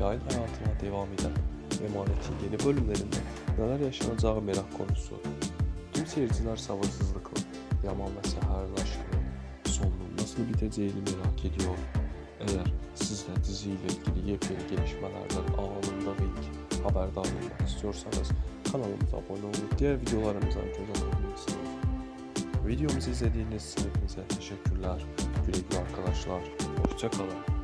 yayın hayatına devam eden Emanet'in yeni bölümlerinde neler yaşanacağı merak konusu. Tüm seyirciler sabırsızlıkla Yaman ve Seher'in aşkının sonunun nasıl biteceğini merak ediyor. Eğer siz de diziyle ilgili yepyeni gelişmelerden anında ve ilk haberdar olmak istiyorsanız kanalımıza abone olup diğer videolarımıza göz atabilirsiniz. Videomuzu izlediğiniz için teşekkürler. Güle güle arkadaşlar. Hoşçakalın.